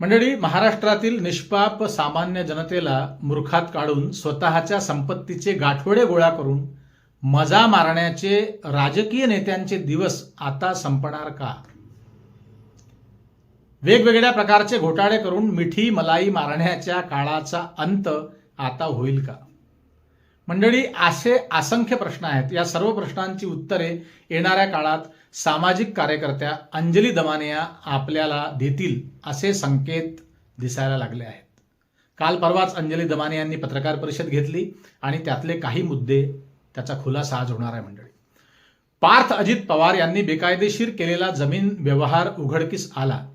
मंडळी महाराष्ट्रातील निष्पाप सामान्य जनतेला मूर्खात काढून स्वतःच्या संपत्तीचे गाठोडे गोळा करून मजा मारण्याचे राजकीय नेत्यांचे दिवस आता संपणार का? वेगवेगळ्या प्रकारचे घोटाळे करून मिठी मलाई मारण्याच्या काळाचा अंत आता होईल का? मंडळी असे असंख्य प्रश्न आहेत. या सर्व प्रश्नांची उत्तरे येणाऱ्या काळात सामाजिक कार्यकर्त्या अंजली दमानिया आपल्याला देतील असे संकेत दिसायला लागले आहेत. काल परवाच अंजली दमाने यांनी पत्रकार परिषद घेतली आणि त्यातले काही मुद्दे त्याचा खुलासा आज होणार आहे मंडळी. पार्थ अजित पवार यांनी बेकायदेशीर केलेला जमीन व्यवहार उघडकीस आला.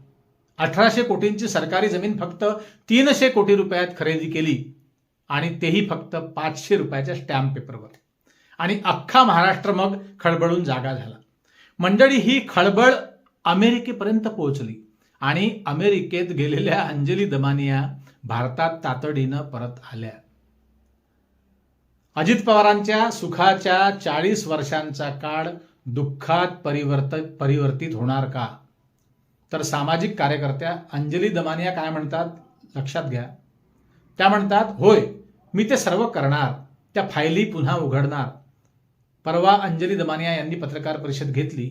अठराशे कोटींची सरकारी जमीन फक्त तीनशे कोटी रुपयात खरेदी केली. आणि तेही फक्त पाचशे रुपयाच्या स्टॅम्प पेपरवर आणि अख्खा महाराष्ट्र मग खळबळून जागा झाला. मंडळी ही खळबळ अमेरिकेपर्यंत पोहोचली आणि अमेरिकेत गेलेल्या अंजली दमानिया भारतात तातडीनं परत आल्या. अजित पवारांच्या सुखाच्या चाळीस वर्षांचा काळ दुःखात परिवर्त परिवर्तित होणार का? तर सामाजिक कार्यकर्त्या अंजली दमानिया काय म्हणतात? लक्षात घ्या. त्या म्हणतात होय मी ते सर्व करणार त्या फायली पुन्हा उघडणार. परवा अंजली दमानिया यांनी पत्रकार परिषद घेतली.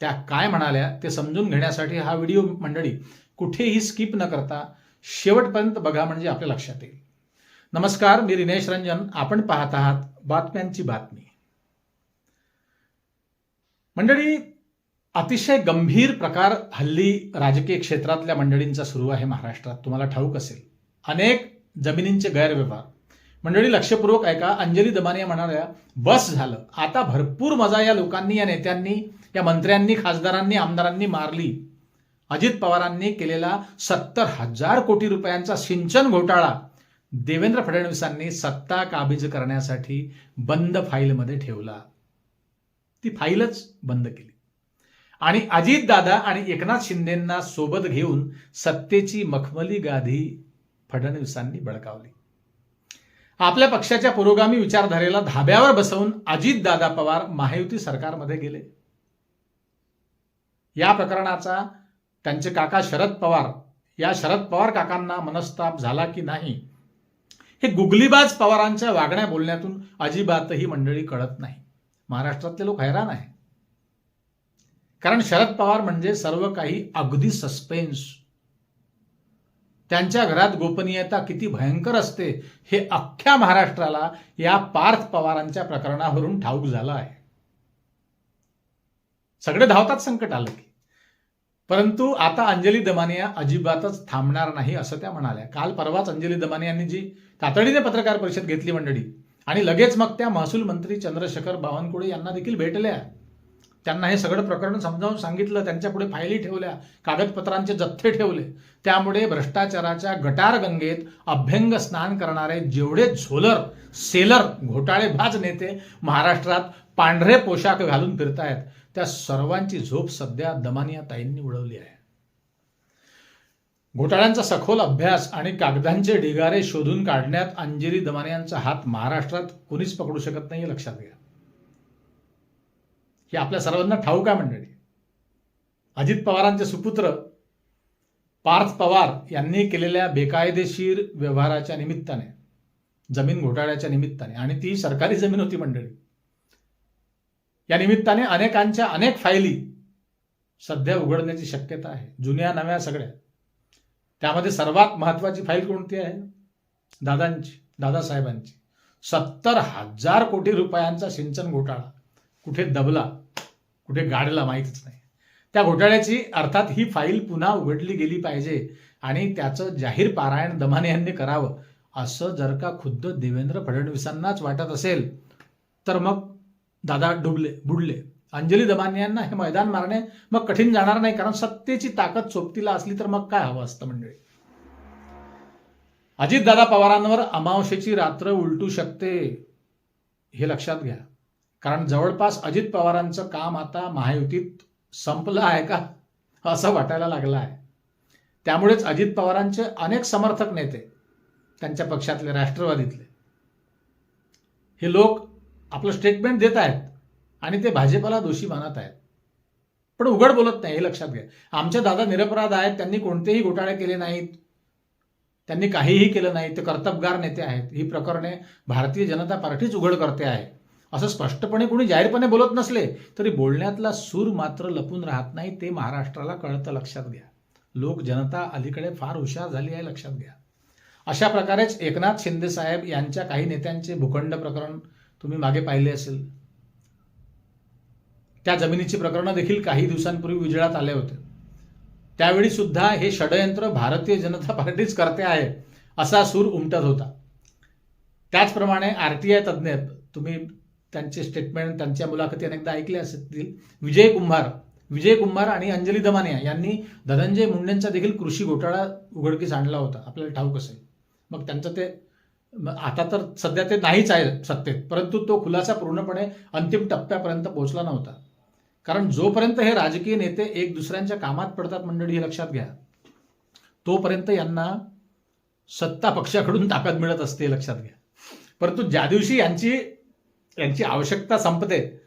त्या काय म्हणाल्या ते समजून घेण्यासाठी हा व्हिडिओ मंडळी कुठेही स्किप न करता शेवटपर्यंत बघा म्हणजे आपल्या लक्षात येईल. नमस्कार मी रिनेश रंजन. आपण पाहत आहात बातम्यांची बातमी. मंडळी अतिशय गंभीर प्रकार हल्ली राजकीय क्षेत्रातल्या मंडळींचा सुरू आहे महाराष्ट्रात. तुम्हाला ठाऊक असेल. अनेक जमिनींचे गैरव्यवहार मंडळी लक्षपूर्वक ऐका. अंजली दमानिया म्हणाल्या बस झालं. आता भरपूर मजा या लोकांनी या नेत्यांनी या मंत्र्यांनी खासदारांनी आमदारांनी मारली. अजित पवारांनी केलेला सत्तर हजार कोटी रुपयांचा सिंचन घोटाळा देवेंद्र फडणवीसांनी सत्ता काबीज करण्यासाठी बंद फाईलमध्ये ठेवला. ती फाईलच बंद केली. आणि अजितदादा आणि एकनाथ शिंदेंना सोबत घेऊन सत्तेची मखमली गाधी फडणवीसांनी बळकावली. आपल्या पक्षाच्या पुरोगामी विचारधारेला धाब्यावर बसवून अजितदादा पवार महायुती सरकारमध्ये गेले. या प्रकरणाचा त्यांचे काका शरद पवार या शरद पवार काकांना मनस्ताप झाला की नाही हे गुगलीबाज पवारांच्या वागण्या बोलण्यातून अजिबातही मंडळी कळत नाही. महाराष्ट्रातले लोक हैराण आहे कारण शरद पवार म्हणजे सर्व काही अगदी सस्पेन्स त्यांच्या घरात गोपनीयता किती भयंकर असते हे अख्ख्या महाराष्ट्राला या पार्थ पवारांच्या प्रकरणावरून ठाऊक झालं आहे. सगळे धावतात संकट आलं की. परंतु आता अंजली दमानिया अजिबातच थांबणार नाही असं त्या म्हणाल्या. काल परवाच अंजली दमानिया यांनी जी तातडीने पत्रकार परिषद घेतली मंडळी आणि लगेच मग त्या महसूल मंत्री चंद्रशेखर बावनकुळे यांना देखील भेटल्या. त्यांना हे सगळं प्रकरण समजावून सांगितलं त्यांच्या पुढे फायली ठेवल्या कागदपत्रांचे जथ्थे ठेवले. त्यामुळे भ्रष्टाचाराच्या गटार गंगेत अभ्यंग स्नान करणारे जेवढे झोलर सेलर घोटाळेबाज नेते महाराष्ट्रात पांढरे पोशाख घालून फिरतायत त्या सर्वांची झोप सध्या दमानिया ताईंनी उडवली आहे. घोटाळ्यांचा सखोल अभ्यास आणि कागदांचे ढिगारे शोधून काढण्यात अंजली दमानियांचा हात महाराष्ट्रात कोणीच पकडू शकत नाही हे लक्षात घ्या. हे आपल्या सर्वांना ठाऊक आहे मंडळी. अजित पवारांचे सुपुत्र पार्थ पवार यांनी केलेल्या बेकायदेशीर व्यवहाराच्या निमित्ताने जमीन घोटाळ्याच्या निमित्ताने आणि ती सरकारी जमीन होती मंडळी. या निमित्ताने अनेकांच्या अनेक फायली सध्या उघडण्याची शक्यता आहे. जुन्या नव्या सगळ्या. त्यामध्ये सर्वात महत्वाची फाईल कोणती आहे? दादांची दादासाहेबांची. सत्तर हजार कोटी रुपयांचा सिंचन घोटाळा. कुठे दबला कुठे गाडला माहीतच नाही. त्या घोटाळ्याची अर्थात ही फाईल पुन्हा उघडली गेली पाहिजे आणि त्याचं जाहीर पारायण दमाने यांनी करावं असं जर का खुद्द देवेंद्र फडणवीसांनाच वाटत असेल तर मग दादा डुबले बुडले. अंजली दमाने यांना हे मैदान मारणे मग कठीण जाणार नाही कारण सत्तेची ताकद सोबतीला असली तर मग काय हवं असतं मंडळी? अजितदादा पवारांवर अमावशेची रात्र उलटू शकते हे लक्षात घ्या. कारण जवळपास अजित पवारांचं काम आता महायुतीत संपलं आहे का? असं वाटायला लागलं आहे. त्यामुळेच अजित पवारांचे अनेक समर्थक नेते त्यांच्या पक्षातले राष्ट्रवादीतले. हे लोक आपलं स्टेटमेंट देत आहेत आणि ते भाजपला दोषी मानत आहेत. पण उघड बोलत नाही हे लक्षात घ्या. आमच्या दादा निरपराध आहेत त्यांनी कोणतेही घोटाळे केले नाहीत. त्यांनी काहीही केलं नाही ते कर्तबगार नेते आहेत. ही प्रकरणे भारतीय जनता पार्टीच उघड करते आहे. असं स्पष्टपणे कोणी जाहीरपणे बोलत नसले तरी बोलण्यातला सूर मात्र लपून राहत नाही ते महाराष्ट्राला कळतं लक्षात घ्या. लोक जनता अलीकडे फार हुशार झाली आहे लक्षात घ्या. अशा प्रकारेच एकनाथ शिंदे साहेब यांच्या काही नेत्यांचे भूखंड प्रकरण तुम्ही मागे पाहिले असेल. त्या जमिनीची प्रकरणं देखील काही दिवसांपूर्वी उजेडात आले होते. त्यावेळी सुद्धा हे षडयंत्र भारतीय जनता पार्टीच करते आहे असा सूर उमटत होता. त्याचप्रमाणे आरटीआय तज्ज्ञ तुम्ही त्यांचे स्टेटमेंट त्यांच्या मुलाखती अनेकदा ऐकल्या असतील. विजय कुंभार विजय कुंभार आणि अंजली दमानिया यांनी धनंजय मुंडेंचा देखील कृषी घोटाळा उघडकीस आणला होता. आपल्याला ठाऊक असेल. मग त्यांचं ते आता तर सध्या ते नाहीच आहे सत्तेत परंतु तो खुलासा पूर्णपणे अंतिम टप्प्यापर्यंत पोहोचला नव्हता. कारण जोपर्यंत हे राजकीय नेते एक दुसऱ्यांच्या कामात पडतात मंडळी हे लक्षात घ्या. तोपर्यंत यांना सत्ता पक्षाकडून ताकद मिळत असते हे लक्षात घ्या. परंतु ज्या दिवशी यांची यांची आवश्यकता संपते.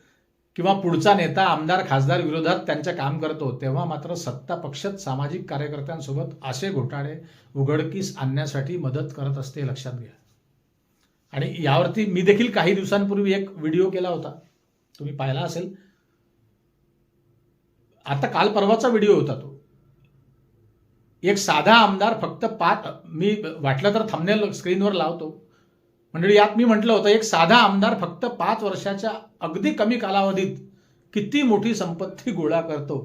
किंवा पुढचा नेता आमदार खासदार विरोधात त्यांचं काम करतो तेव्हा मात्र सत्ता पक्षच सामाजिक कार्यकर्त्यांसोबत असे घोटाळे उघडकीस आणण्यासाठी मदत करत असते लक्षात घ्या. आणि यावरती मी देखील काही दिवसांपूर्वी एक व्हिडिओ केला होता. तुम्ही पाहिला असेल. आता काल परवाचा व्हिडिओ होता तो. एक साधा आमदार फक्त पाच मी वाटलं तर थंबनेल स्क्रीनवर लावतो. मंडळी यात मी म्हटलं होतं एक साधा आमदार फक्त पाच वर्षाच्या अगदी कमी कालावधीत किती मोठी संपत्ती गोळा करतो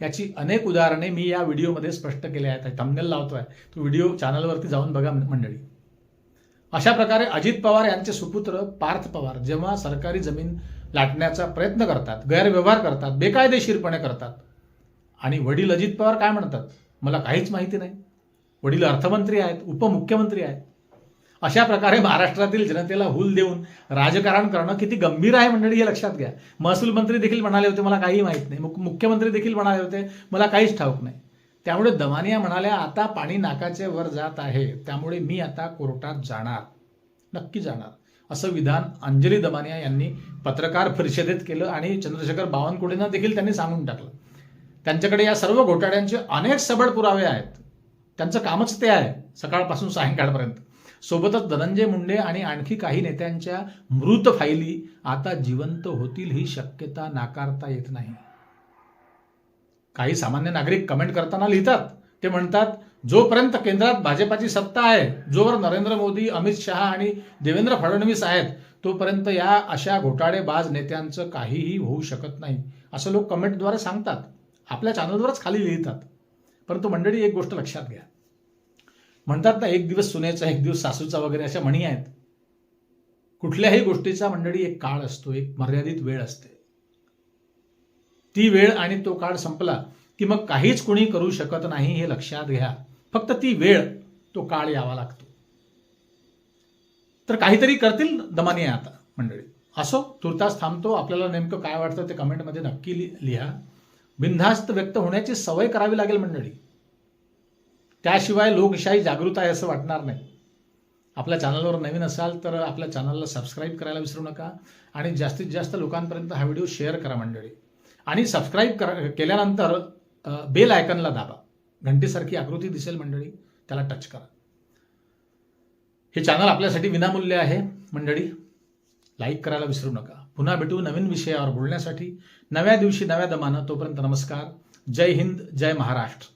याची अनेक उदाहरणे मी या व्हिडिओमध्ये स्पष्ट केली आहेत. थंबनेल आहे तो व्हिडिओ चॅनलवरती जाऊन बघा मंडळी. अशा प्रकारे अजित पवार यांचे सुपुत्र पार्थ पवार जेव्हा सरकारी जमीन लाटण्याचा प्रयत्न करतात गैरव्यवहार करतात बेकायदेशीरपणे करतात आणि वडील अजित पवार काय म्हणतात? मला काहीच माहिती नाही. वडील अर्थमंत्री आहेत उपमुख्यमंत्री आहेत. अशा प्रकारे महाराष्ट्रातील जनतेला हुल देऊन राजकारण करणं किती गंभीर आहे मंडळी हे लक्षात घ्या. महसूल मंत्री देखील म्हणाले होते मला काही माहीत नाही. मुख- मुख्यमंत्री देखील म्हणाले होते मला काहीच ठाऊक नाही. त्यामुळे दमानिया म्हणाल्या आता पाणी नाकाचे वर जात आहे त्यामुळे मी आता कोर्टात जाणार. नक्की जाणार. असं विधान अंजली दमानिया यांनी पत्रकार परिषदेत केलं आणि चंद्रशेखर बावनकुळेंना देखील त्यांनी सांगून टाकलं. त्यांच्याकडे या सर्व घोटाळ्यांचे अनेक सबळ पुरावे आहेत. त्यांचं कामच ते आहे सकाळपासून सायंकाळपर्यंत. सोबतच धनंजय मुंडे आणि आणखी काही नेत्यांच्या मृत फायली आता जिवंत होतील ही शक्यता नाकारता येत नाही. काही सामान्य नागरिक कमेंट करताना लिहितात. ते म्हणतात जोपर्यंत केंद्रात भाजपाची सत्ता आहे जोवर नरेंद्र मोदी अमित शहा आणि देवेंद्र फडणवीस आहेत तोपर्यंत या अशा घोटाळेबाज नेत्यांचं काहीही होऊ शकत नाही असं लोक कमेंटद्वारे सांगतात. आपल्या चॅनलवरच खाली लिहितात. परंतु मंडळी एक गोष्ट लक्षात घ्या. म्हणतात ना एक दिवस सुनेचा एक दिवस सासूचा वगैरे अशा म्हणी आहेत. कुठल्याही गोष्टीचा मंडळी एक काळ असतो एक मर्यादित वेळ असते. ती वेळ आणि तो काळ संपला की मग काहीच कुणी करू शकत नाही हे लक्षात घ्या. फक्त ती वेळ तो काळ यावा लागतो. तर काहीतरी करतील दमानी आता मंडळी. असो तुर्तास थांबतो. आपल्याला नेमकं काय वाटतं ते कमेंटमध्ये नक्की लिहा. बिनधास्त व्यक्त होण्याची सवय करावी लागेल मंडळी. त्याशिवाय लोकशाही जागृत आहे असं वाटणार नाही. आपल्या चॅनलवर नवीन असाल तर आपल्या चॅनलला सबस्क्राईब करायला विसरू नका आणि जास्तीत जास्त लोकांपर्यंत हा व्हिडिओ शेअर करा मंडळी. आणि सबस्क्राईब करा केल्यानंतर बेल आयकनला दाबा. घंटीसारखी आकृती दिसेल मंडळी त्याला टच करा. हे चॅनल आपल्यासाठी विनामूल्य आहे मंडळी. लाईक करायला विसरू नका. पुन्हा भेटू नवीन विषयावर बोलण्यासाठी. नव्या दिवशी नव्या दमानं. तोपर्यंत नमस्कार. जय हिंद जय महाराष्ट्र.